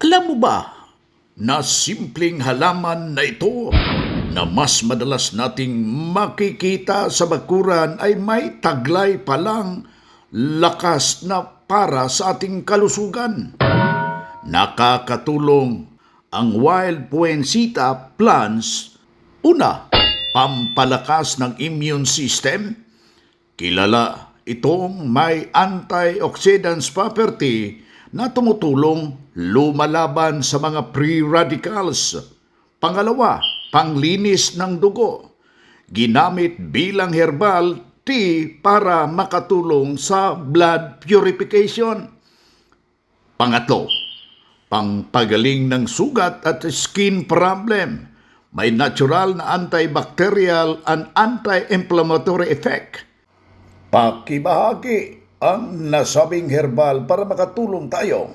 Alam mo ba na simpleng halaman na ito na mas madalas nating makikita sa bakuran ay may taglay palang lakas na para sa ating kalusugan. Nakakatulong ang wild poensita plants una, pampalakas ng immune system. Kilala itong may antioxidants property na tumutulong lumalaban sa mga free radicals. Pangalawa, panglinis ng dugo. Ginamit bilang herbal tea para makatulong sa blood purification. Pangatlo, pangpagaling ng sugat at skin problem. May natural na antibacterial and anti-inflammatory effect. Pakibahagi ang nasabing herbal para makatulong tayo